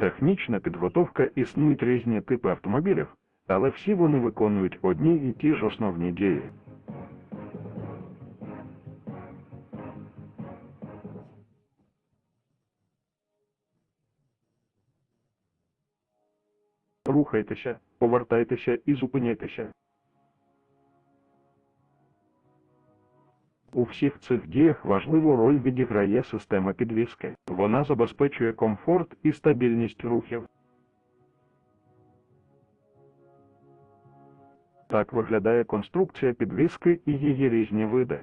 Технічна підготовка існують різні типи автомобілів, але всі вони виконують одні і ті ж основні дії. Рухайтеся, повертайтеся і зупиняйтеся. У всіх цих діях важливу роль відіграє система підвіски. Вона забезпечує комфорт і стабільність рухів. Так виглядає конструкція підвіски і її різні види.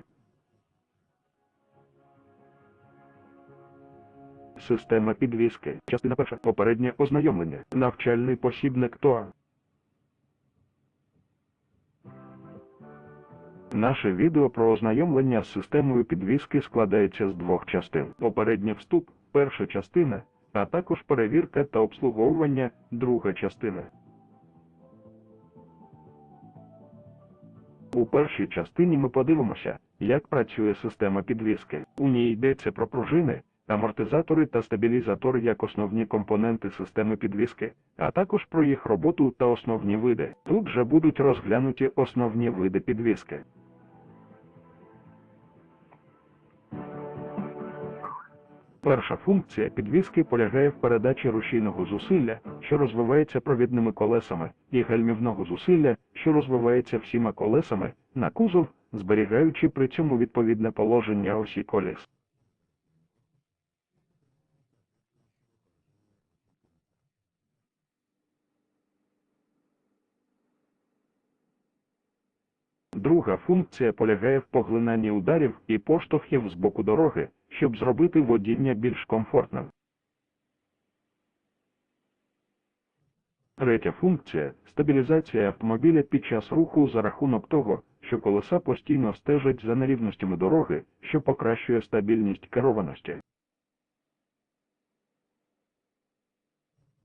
Система підвіски. Частина перша. Попереднє ознайомлення. Навчальний посібник ТОА. Наше відео про ознайомлення з системою підвіски складається з двох частин. Попередній вступ, перша частина, а також перевірка та обслуговування, друга частина. У першій частині ми подивимося, як працює система підвіски. У ній йдеться про пружини, амортизатори та стабілізатори як основні компоненти системи підвіски, а також про їх роботу та основні види. Тут же будуть розглянуті основні види підвіски. Перша функція підвіски полягає в передачі рушійного зусилля, що розвивається провідними колесами, і гальмівного зусилля, що розвивається всіма колесами, на кузов, зберігаючи при цьому відповідне положення осі коліс. Друга функція полягає в поглинанні ударів і поштовхів з боку дороги, щоб зробити водіння більш комфортним. Третя функція стабілізація автомобіля під час руху за рахунок того, що колеса постійно стежать за нерівностями дороги, що покращує стабільність керованості.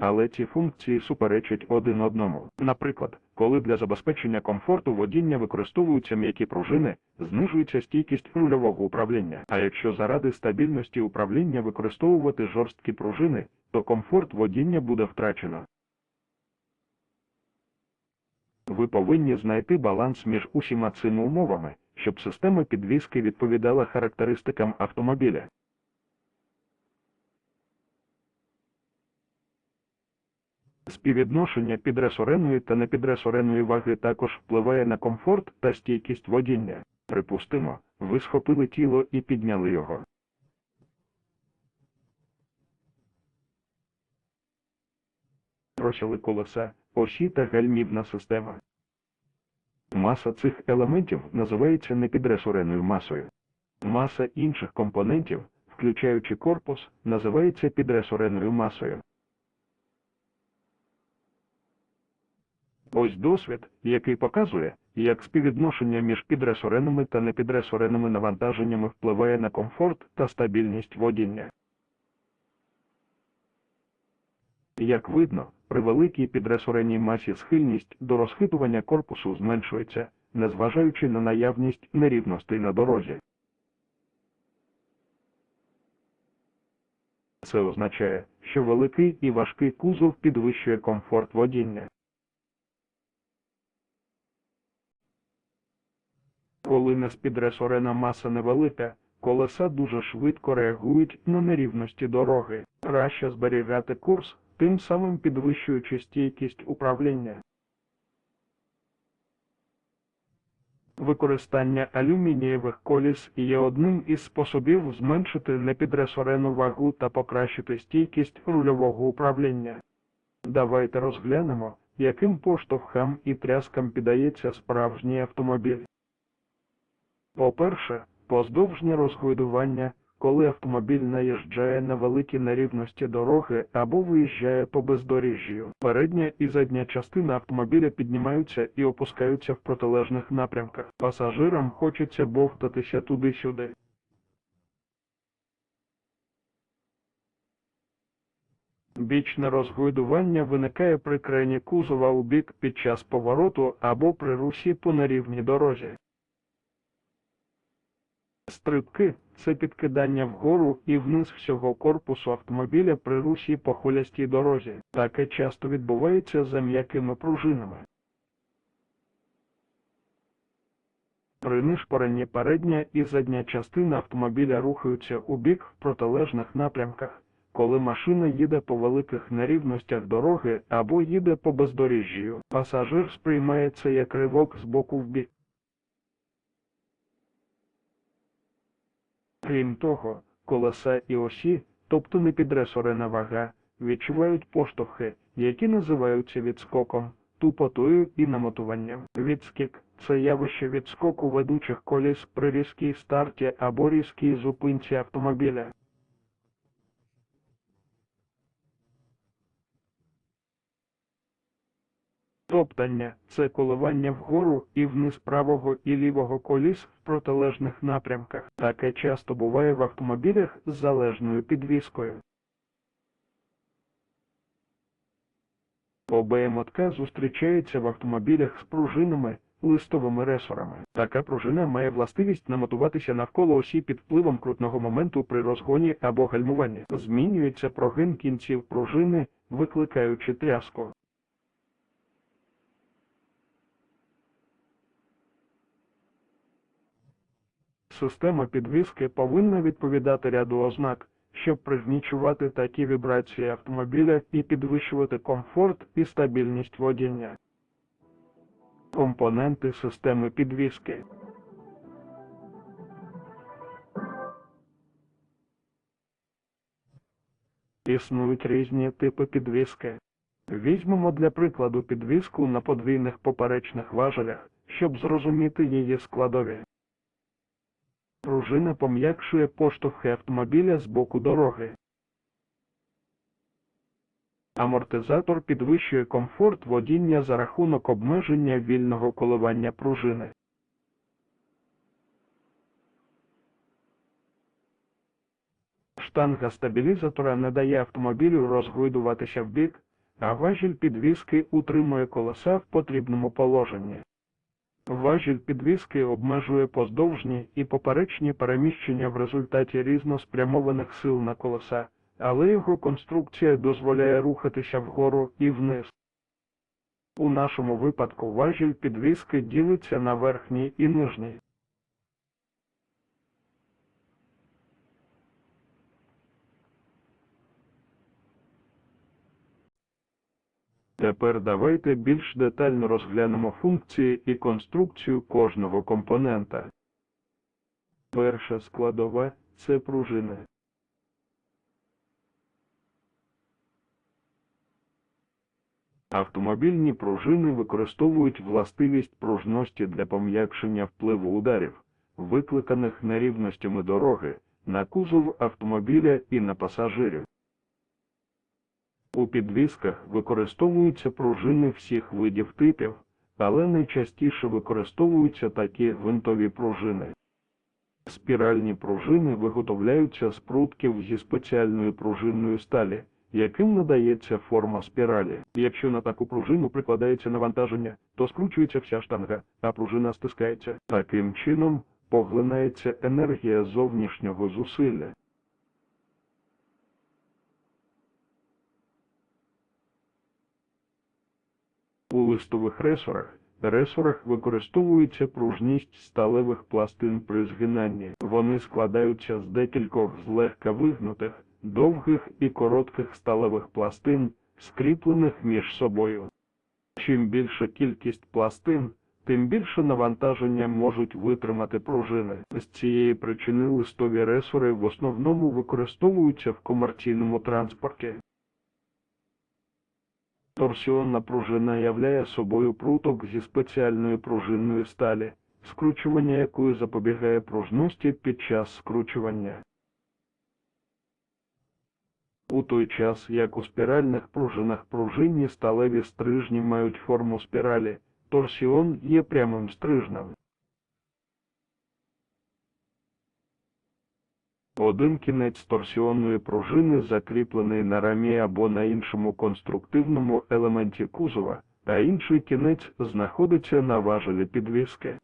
Але ці функції суперечать один одному. Наприклад, коли для забезпечення комфорту водіння використовуються м'які пружини, знижується стійкість рульового управління. А якщо заради стабільності управління використовувати жорсткі пружини, то комфорт водіння буде втрачено. Ви повинні знайти баланс між усіма цими умовами, щоб система підвіски відповідала характеристикам автомобіля. Співвідношення підресореної та непідресореної ваги також впливає на комфорт та стійкість водіння. Припустимо, ви схопили тіло і підняли його. Просіли колеса, осі та гальмівна система. Маса цих елементів називається непідресореною масою. Маса інших компонентів, включаючи корпус, називається підресореною масою. Ось досвід, який показує, як співвідношення між підресореними та непідресореними навантаженнями впливає на комфорт та стабільність водіння. Як видно, при великій підресоренній масі схильність до розхитування корпусу зменшується, незважаючи на наявність нерівностей на дорозі. Це означає, що великий і важкий кузов підвищує комфорт водіння. Коли неспідресорена маса невелика, колеса дуже швидко реагують на нерівності дороги. Краще зберігати курс, тим самим підвищуючи стійкість управління. Використання алюмінієвих коліс є одним із способів зменшити непідресорену вагу та покращити стійкість рульового управління. Давайте розглянемо, яким поштовхам і тряскам піддається справжній автомобіль. По-перше, поздовжнє розгойдування, коли автомобіль наїжджає на великі нерівності дороги або виїжджає по бездоріжжю. Передня і задня частина автомобіля піднімаються і опускаються в протилежних напрямках. Пасажирам хочеться бовтатися туди-сюди. Бічне розгойдування виникає при крені кузова у бік під час повороту або при русі по нерівній дорозі. Стрибки це підкидання вгору і вниз всього корпусу автомобіля при русі по хулястій дорозі. Таке часто відбувається за м'якими пружинами. При нишпоренні передня і задня частина автомобіля рухаються у бік в протилежних напрямках, коли машина їде по великих нерівностях дороги або їде по бездоріжжю. Пасажир сприймає це як ривок з боку в бік. Крім того, колеса і осі, тобто непідресорена вага, відчувають поштовхи, які називаються відскоком, тупотою і намотуванням. Відскік це явище відскоку ведучих коліс при різкій старті або різкій зупинці автомобіля. Топтання це коливання вгору і вниз правого і лівого коліс в протилежних напрямках. Таке часто буває в автомобілях з залежною підвіскою. ОБМ-мотка зустрічається в автомобілях з пружинами, листовими ресорами. Така пружина має властивість намотуватися навколо осі під впливом крутного моменту при розгоні або гальмуванні. Змінюється прогин кінців пружини, викликаючи тряску. Система підвіски повинна відповідати ряду ознак, щоб пригнічувати такі вібрації автомобіля і підвищувати комфорт і стабільність водіння. Компоненти системи підвіски. Існують різні типи підвіски. Візьмемо для прикладу підвіску на подвійних поперечних важелях, щоб зрозуміти її складові. Пружина пом'якшує поштовхи автомобіля з боку дороги. Амортизатор підвищує комфорт водіння за рахунок обмеження вільного коливання пружини. Штанга стабілізатора не дає автомобілю розгойдуватися вбік, а важіль підвіски утримує колеса в потрібному положенні. Важіль підвіски обмежує поздовжні і поперечні переміщення в результаті різноспрямованих сил на колеса, але його конструкція дозволяє рухатися вгору і вниз. У нашому випадку важіль підвіски ділиться на верхній і нижній. Тепер давайте більш детально розглянемо функції і конструкцію кожного компонента. Перша складова це пружини. Автомобільні пружини використовують властивість пружності для пом'якшення впливу ударів, викликаних нерівностями дороги, на кузов автомобіля і на пасажирів. У підвісках використовуються пружини всіх видів типів, але найчастіше використовуються такі гвинтові пружини. Спіральні пружини виготовляються з прутків зі спеціальної пружинної сталі, яким надається форма спіралі. Якщо на таку пружину прикладається навантаження, то скручується вся штанга, а пружина стискається. Таким чином поглинається енергія зовнішнього зусилля. У листових ресорах ресорах використовується пружність сталевих пластин при згинанні. Вони складаються з декількох злегка вигнутих, довгих і коротких сталевих пластин, скріплених між собою. Чим більша кількість пластин, тим більше навантаження можуть витримати пружини. З цієї причини листові ресори в основному використовуються в комерційному транспорті. Торсіонна пружина являє собою пруток зі спеціальної пружинної сталі, скручування якої запобігає пружності під час скручування. У той час, як у спіральних пружинах пружинні сталеві стрижні мають форму спіралі, торсіон є прямим стрижнем. Один кінець торсіонної пружини закріплений на рамі або на іншому конструктивному елементі кузова, а інший кінець знаходиться на важелі підвіски.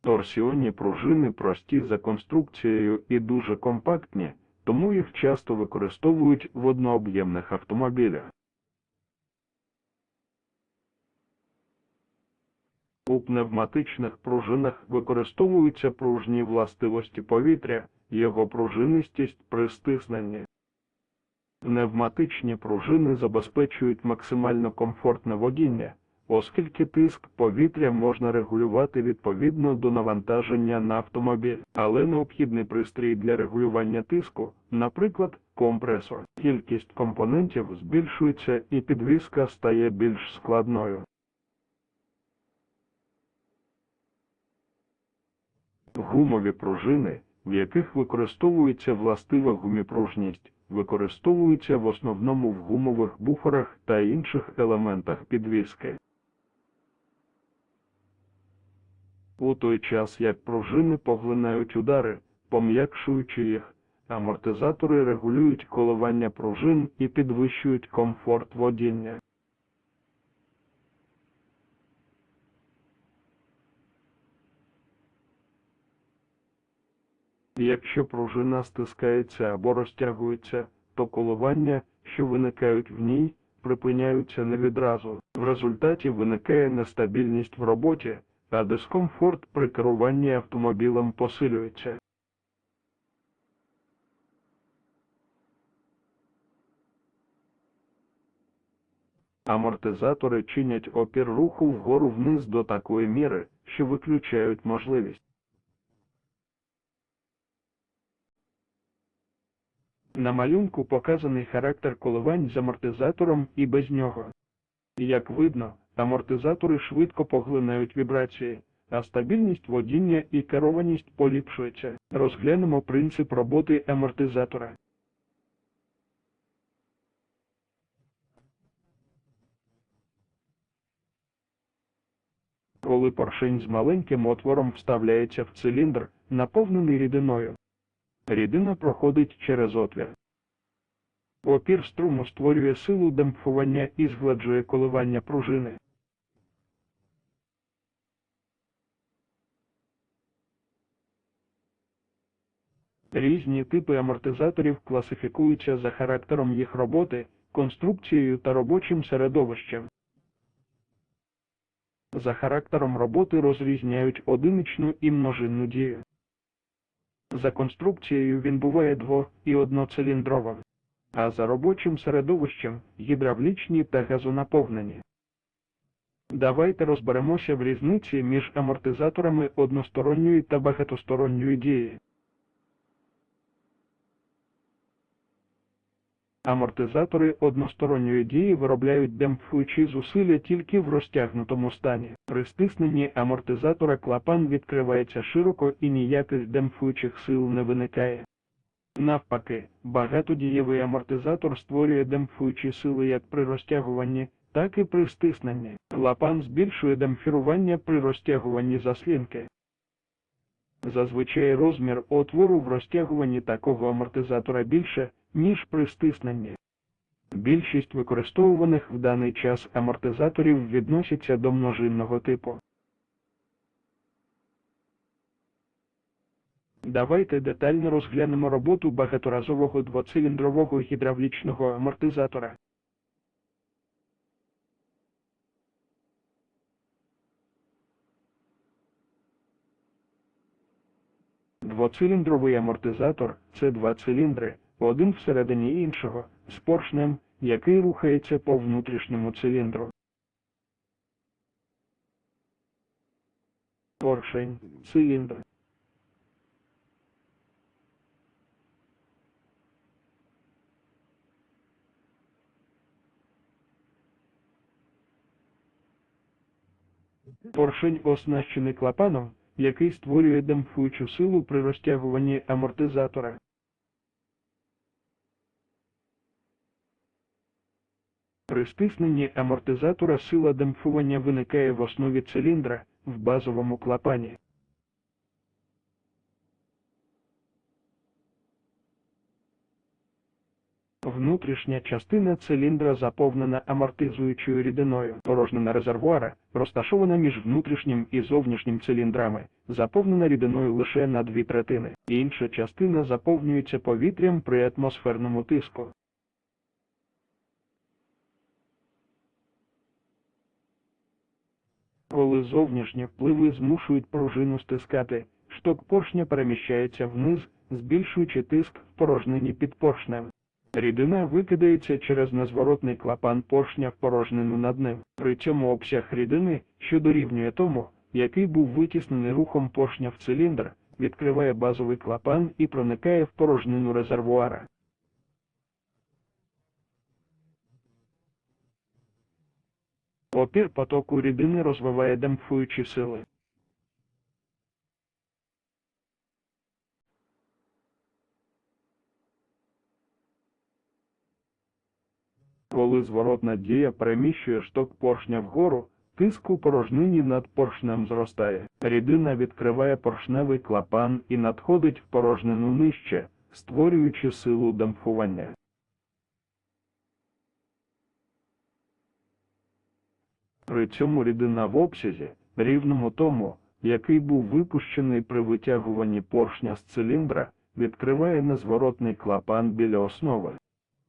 Торсіонні пружини прості за конструкцією і дуже компактні, тому їх часто використовують в однооб'ємних автомобілях. У пневматичних пружинах використовуються пружні властивості повітря, його пружинистість при стисненні. Пневматичні пружини забезпечують максимально комфортне водіння, оскільки тиск повітря можна регулювати відповідно до навантаження на автомобіль, але необхідний пристрій для регулювання тиску, наприклад, компресор. Кількість компонентів збільшується і підвізка стає більш складною. Гумові пружини, в яких використовується властива гуміпружність, використовуються в основному в гумових буферах та інших елементах підвіски. У той час як пружини поглинають удари, пом'якшуючи їх, амортизатори регулюють коливання пружин і підвищують комфорт водіння. Якщо пружина стискається або розтягується, то коливання, що виникають в ній, припиняються не відразу. В результаті виникає нестабільність в роботі, а дискомфорт при керуванні автомобілем посилюється. Амортизатори чинять опір руху вгору вниз до такої міри, що виключають можливість. На малюнку показаний характер коливань з амортизатором і без нього. Як видно, амортизатори швидко поглинають вібрації, а стабільність водіння і керованість поліпшується. Розглянемо принцип роботи амортизатора. Коли поршень з маленьким отвором вставляється в циліндр, наповнений рідиною, рідина проходить через отвір. Опір струму створює силу демпфування і згладжує коливання пружини. Різні типи амортизаторів класифікуються за характером їх роботи, конструкцією та робочим середовищем. За характером роботи розрізняють одиничну і множинну дію. За конструкцією він буває дво- і одноциліндровим, а за робочим середовищем гідравлічні та газонаповнені. Давайте розберемося в різниці між амортизаторами односторонньої та багатосторонньої дії. Амортизатори односторонньої дії виробляють демпфуючі зусилля тільки в розтягнутому стані. При стисненні амортизатора клапан відкривається широко і ніяких демпфуючих сил не виникає. Навпаки, багатодієвий амортизатор створює демпфуючі сили як при розтягуванні, так і при стисненні. Клапан збільшує демпфірування при розтягуванні заслінки. Зазвичай розмір отвору в розтягуванні такого амортизатора більше, ніж при стисненні. Більшість використовуваних в даний час амортизаторів відносяться до множинного типу. Давайте детально розглянемо роботу багаторазового двоциліндрового гідравлічного амортизатора. Двоциліндровий амортизатор це два циліндри, один всередині іншого, з поршнем, який рухається по внутрішньому циліндру. Поршень, циліндр. Поршень оснащений клапаном, який створює демпфуючу силу при розтягуванні амортизатора. При стисненні амортизатора сила демпфування виникає в основі циліндра в базовому клапані. Внутрішня частина циліндра заповнена амортизуючою рідиною. Порожнина резервуара розташована між внутрішнім і зовнішнім циліндрами, заповнена рідиною лише на дві третини. Інша частина заповнюється повітрям при атмосферному тиску. Коли зовнішні впливи змушують пружину стискати, шток поршня переміщається вниз, збільшуючи тиск в порожнині під поршнем. Рідина викидається через незворотний клапан поршня в порожнину над ним. При цьому обсяг рідини, що дорівнює тому, який був витіснений рухом поршня в циліндр, відкриває базовий клапан і проникає в порожнину резервуара. Опір потоку рідини розвиває демпфуючі сили. Коли зворотна дія переміщує шток поршня вгору, тиск у порожнині над поршнем зростає. Рідина відкриває поршневий клапан і надходить в порожнину нижче, створюючи силу демпфування. При цьому рідина в обсязі, рівному тому, який був випущений при витягуванні поршня з циліндра, відкриває незворотний клапан біля основи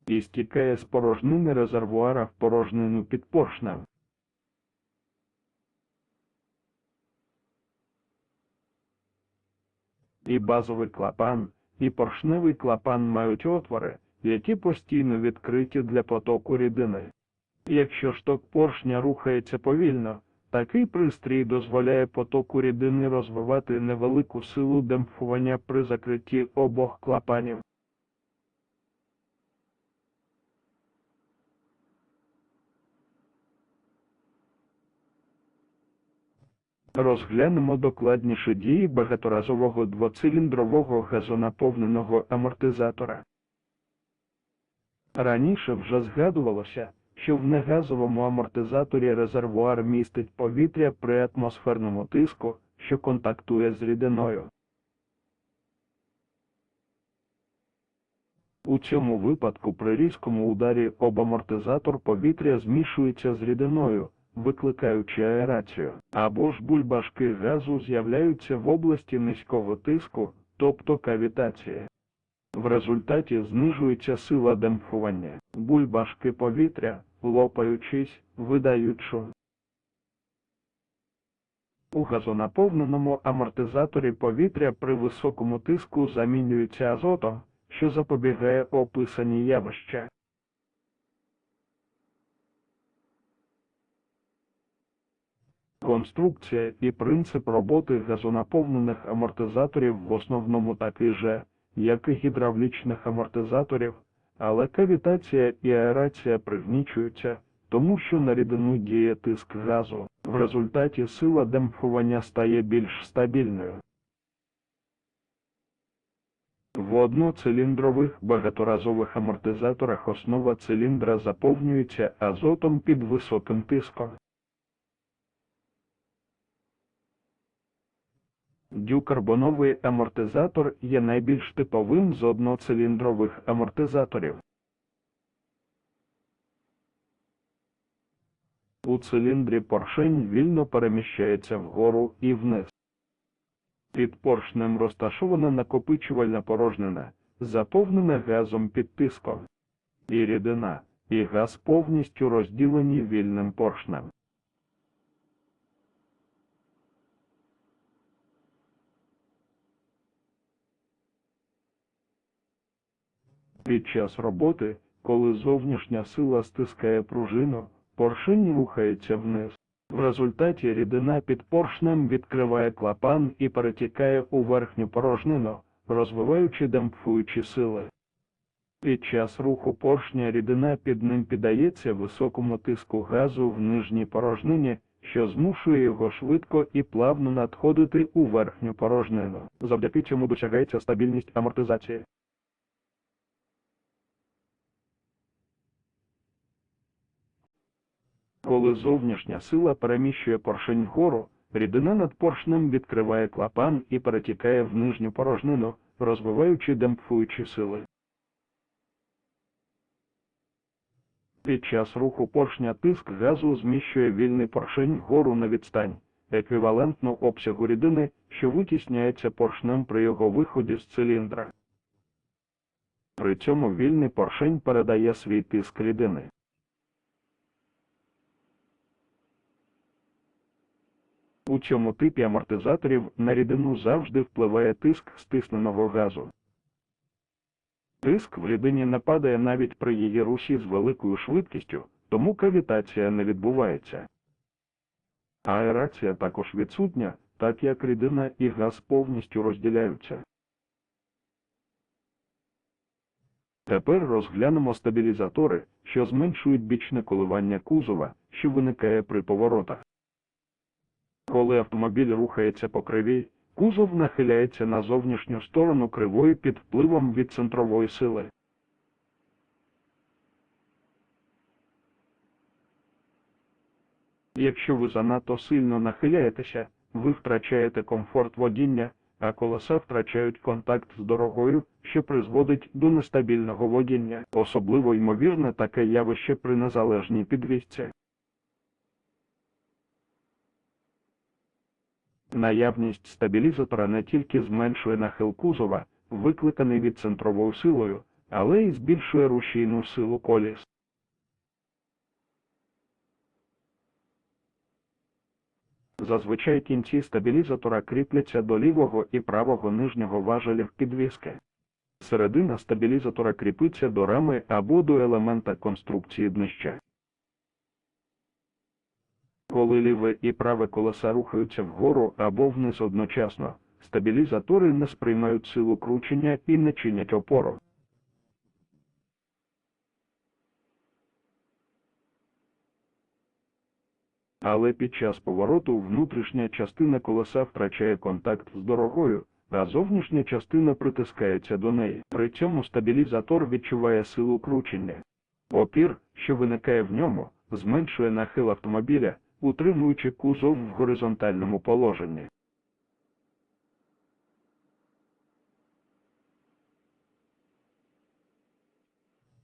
і стікає з порожнини резервуара в порожнину під поршнем. І базовий клапан, і поршневий клапан мають отвори, які постійно відкриті для потоку рідини. Якщо шток поршня рухається повільно, такий пристрій дозволяє потоку рідини розвивати невелику силу демпфування при закритті обох клапанів. Розглянемо докладніше дії багаторазового двоциліндрового газонаповненого амортизатора. Раніше вже згадувалося, що в негазовому амортизаторі резервуар містить повітря при атмосферному тиску, що контактує з рідиною. У цьому випадку при різкому ударі об амортизатор повітря змішується з рідиною, викликаючи аерацію, або ж бульбашки газу з'являються в області низького тиску, тобто кавітації. В результаті знижується сила демпфування. Бульбашки повітря, лопаючись, видають шум. У газонаповненому амортизаторі повітря при високому тиску замінюється азотом, що запобігає описані явища. Конструкція і принцип роботи газонаповнених амортизаторів в основному такий же, як і гідравлічних амортизаторів, але кавітація і аерація пригнічуються, тому що на рідину діє тиск газу. В результаті сила демпфування стає більш стабільною. В одноциліндрових багаторазових амортизаторах основа циліндра заповнюється азотом під високим тиском. Дюкарбоновий амортизатор є найбільш типовим з одноциліндрових амортизаторів. У циліндрі поршень вільно переміщається вгору і вниз. Під поршнем розташована накопичувальна порожнина, заповнена газом під тиском. І рідина, і газ повністю розділені вільним поршнем. Під час роботи, коли зовнішня сила стискає пружину, поршень рухається вниз. В результаті рідина під поршнем відкриває клапан і перетікає у верхню порожнину, розвиваючи демпфуючі сили. Під час руху поршня рідина під ним піддається високому тиску газу в нижній порожнині, що змушує його швидко і плавно надходити у верхню порожнину. Завдяки цьому досягається стабільність амортизації. Коли зовнішня сила переміщує поршень вгору, рідина над поршнем відкриває клапан і перетікає в нижню порожнину, розвиваючи демпфуючі сили. Під час руху поршня тиск газу зміщує вільний поршень вгору на відстань, еквівалентну обсягу рідини, що витісняється поршнем при його виході з циліндра. При цьому вільний поршень передає свій тиск рідини. У цьому типі амортизаторів на рідину завжди впливає тиск стисненого газу. Тиск в рідині не падає навіть при її русі з великою швидкістю, тому кавітація не відбувається. Аерація також відсутня, так як рідина і газ повністю розділяються. Тепер розглянемо стабілізатори, що зменшують бічне коливання кузова, що виникає при поворотах. Коли автомобіль рухається по кривій, кузов нахиляється на зовнішню сторону кривої під впливом від центрової сили. Якщо ви занадто сильно нахиляєтеся, ви втрачаєте комфорт водіння, а колеса втрачають контакт з дорогою, що призводить до нестабільного водіння. Особливо ймовірне таке явище при незалежній підвісці. Наявність стабілізатора не тільки зменшує нахил кузова, викликаний від центровою силою, але й збільшує рушійну силу коліс. Зазвичай кінці стабілізатора кріпляться до лівого і правого нижнього важелів підвіски. Середина стабілізатора кріпиться до рами або до елемента конструкції днища. Коли ліве і праве колеса рухаються вгору або вниз одночасно, стабілізатори не сприймають силу кручення і не чинять опору. Але під час повороту внутрішня частина колеса втрачає контакт з дорогою, а зовнішня частина притискається до неї. При цьому стабілізатор відчуває силу кручення. Опір, що виникає в ньому, зменшує нахил автомобіля, утримуючи кузов в горизонтальному положенні.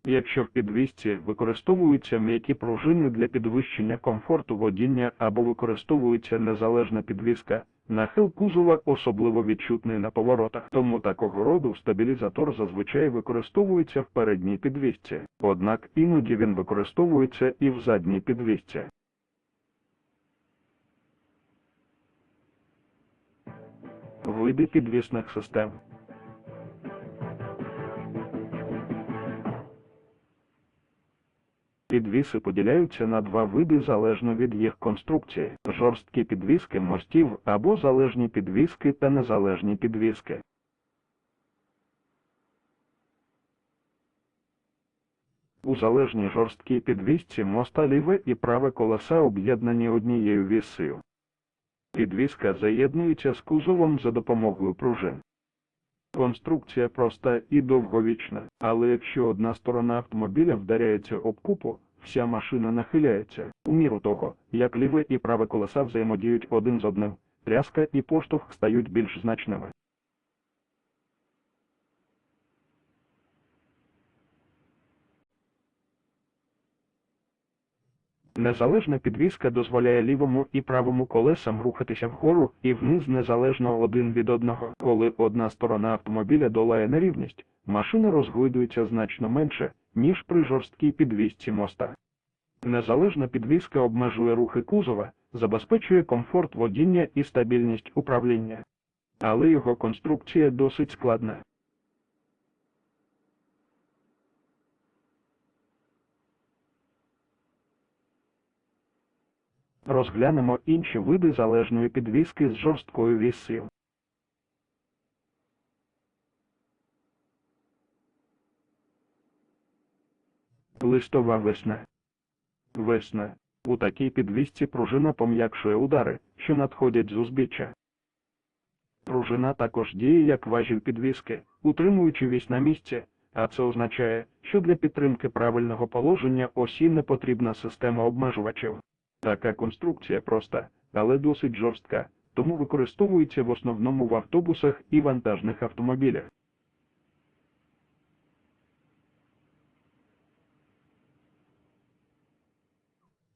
Якщо в підвісці використовуються м'які пружини для підвищення комфорту водіння або використовується незалежна підвіска, нахил кузова особливо відчутний на поворотах, тому такого роду стабілізатор зазвичай використовується в передній підвісці, однак іноді він використовується і в задній підвісці. Види підвісних систем. Підвіси поділяються на два види залежно від їх конструкції: жорсткі підвіски мостів або залежні підвіски та незалежні підвіски. У залежній жорсткій підвісці моста ліве і праве колеса об'єднані однією вісею. Підвіска заєднується з кузовом за допомогою пружин. Конструкція проста і довговічна, але якщо одна сторона автомобіля вдаряється об купу, вся машина нахиляється. У міру того, як ліве і праве колеса взаємодіють один з одним, тряска і поштовх стають більш значними. Незалежна підвіска дозволяє лівому і правому колесам рухатися вгору і вниз незалежно один від одного. Коли одна сторона автомобіля долає нерівність, машина розгойдується значно менше, ніж при жорсткій підвісці моста. Незалежна підвіска обмежує рухи кузова, забезпечує комфорт водіння і стабільність управління. Але його конструкція досить складна. Розглянемо інші види залежної підвіски з жорсткою вісею. Листова весна. Весна. У такій підвісці пружина пом'якшує удари, що надходять з узбіччя. Пружина також діє як важіль підвіски, утримуючи вісь на місці, а це означає, що для підтримки правильного положення осі не потрібна система обмежувачів. Така конструкція проста, але досить жорстка, тому використовується в основному в автобусах і вантажних автомобілях.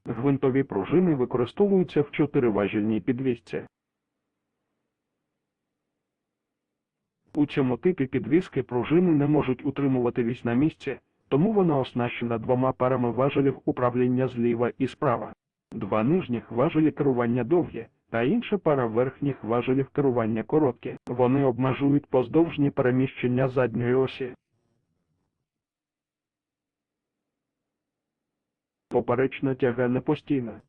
Гвинтові пружини використовуються в чотириважільній підвісці. У цьому типі підвіски пружини не можуть утримувати вісь на місці, тому вона оснащена двома парами важелів управління зліва і справа. Два нижніх важелі керування довгі, та інша пара верхніх важелів керування короткі. Вони обмежують поздовжні переміщення задньої осі. Поперечна тяга не постійна.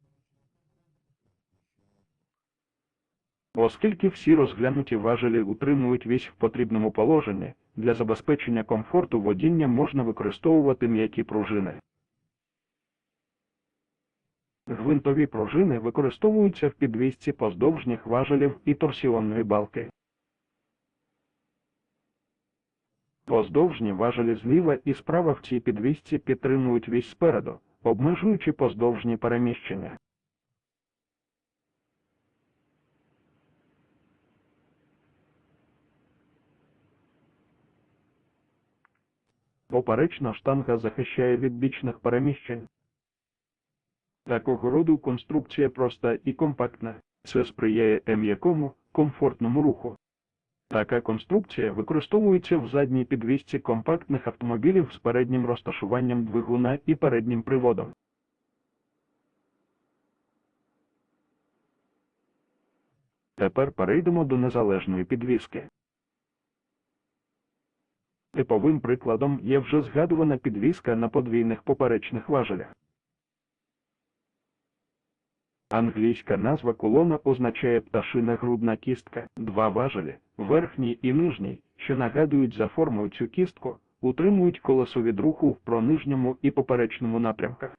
Оскільки всі розглянуті важелі утримують вісь в потрібному положенні, для забезпечення комфорту водіння можна використовувати м'які пружини. Гвинтові пружини використовуються в підвісці поздовжніх важелів і торсіонної балки. Поздовжні важелі зліва і справа в цій підвісці підтримують вісь спереду, обмежуючи поздовжні переміщення. Поперечна штанга захищає від бічних переміщень. Такого роду конструкція проста і компактна. Це сприяє м'якому, комфортному руху. Така конструкція використовується в задній підвісці компактних автомобілів з переднім розташуванням двигуна і переднім приводом. Тепер перейдемо до незалежної підвіски. Типовим прикладом є вже згадувана підвіска на подвійних поперечних важелях. Англійська назва колона означає пташина грудна кістка, два важелі, верхній і нижній, що нагадують за формою цю кістку, утримують колесо від руху в пронижньому і поперечному напрямках.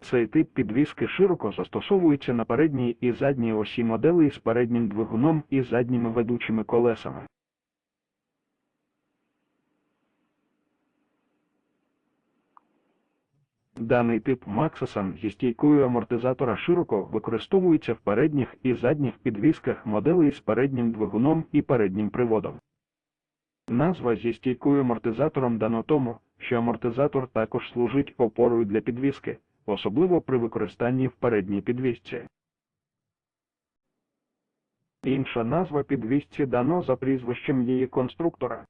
Цей тип підвіски широко застосовується на передній і задній осі моделей з переднім двигуном і задніми ведучими колесами. Даний тип Максосан зі стійкою амортизатора широко використовується в передніх і задніх підвісках моделей з переднім двигуном і переднім приводом. Назва зі стійкою амортизатором дано тому, що амортизатор також служить опорою для підвіски, особливо при використанні в передній підвісці. Інша назва підвісці дано за прізвищем її конструктора.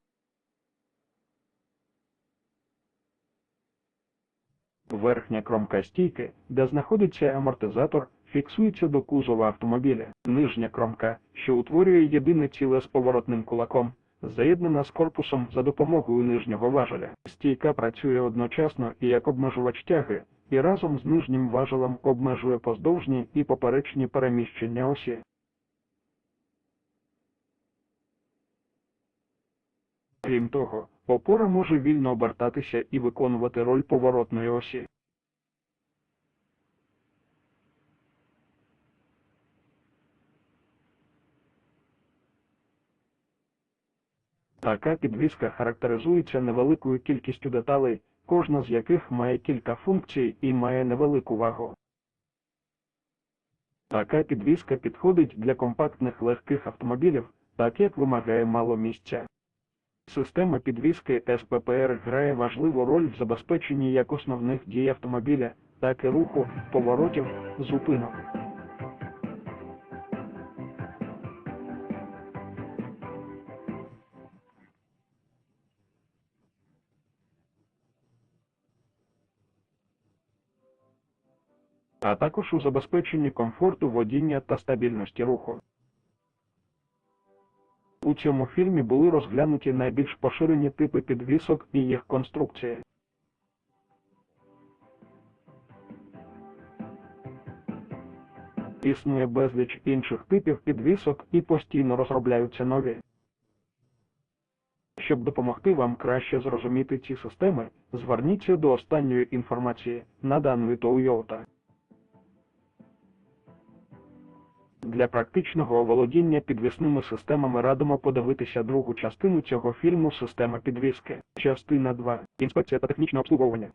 Верхня кромка стійки, де знаходиться амортизатор, фіксується до кузова автомобіля. Нижня кромка, що утворює єдине ціле з поворотним кулаком, заєднана з корпусом за допомогою нижнього важеля. Стійка працює одночасно і як обмежувач тяги, і разом з нижнім важелем обмежує поздовжні і поперечні переміщення осі. Крім того, опора може вільно обертатися і виконувати роль поворотної осі. Така підвіска характеризується невеликою кількістю деталей, кожна з яких має кілька функцій і має невелику вагу. Така підвіска підходить для компактних легких автомобілів, так як вимагає мало місця. Система підвіски СППР грає важливу роль в забезпеченні як основних дій автомобіля, так і руху, поворотів, зупинок. а також у забезпеченні комфорту водіння та стабільності руху. У цьому фільмі були розглянуті найбільш поширені типи підвісок і їх конструкції. Існує безліч інших типів підвісок і постійно розробляються нові. Щоб допомогти вам краще зрозуміти ці системи, зверніться до останньої інформації, наданої Toyota. Для практичного оволодіння підвісними системами радимо подивитися другу частину цього фільму Система підвіски. Частина 2. Інспекція та технічне обслуговування.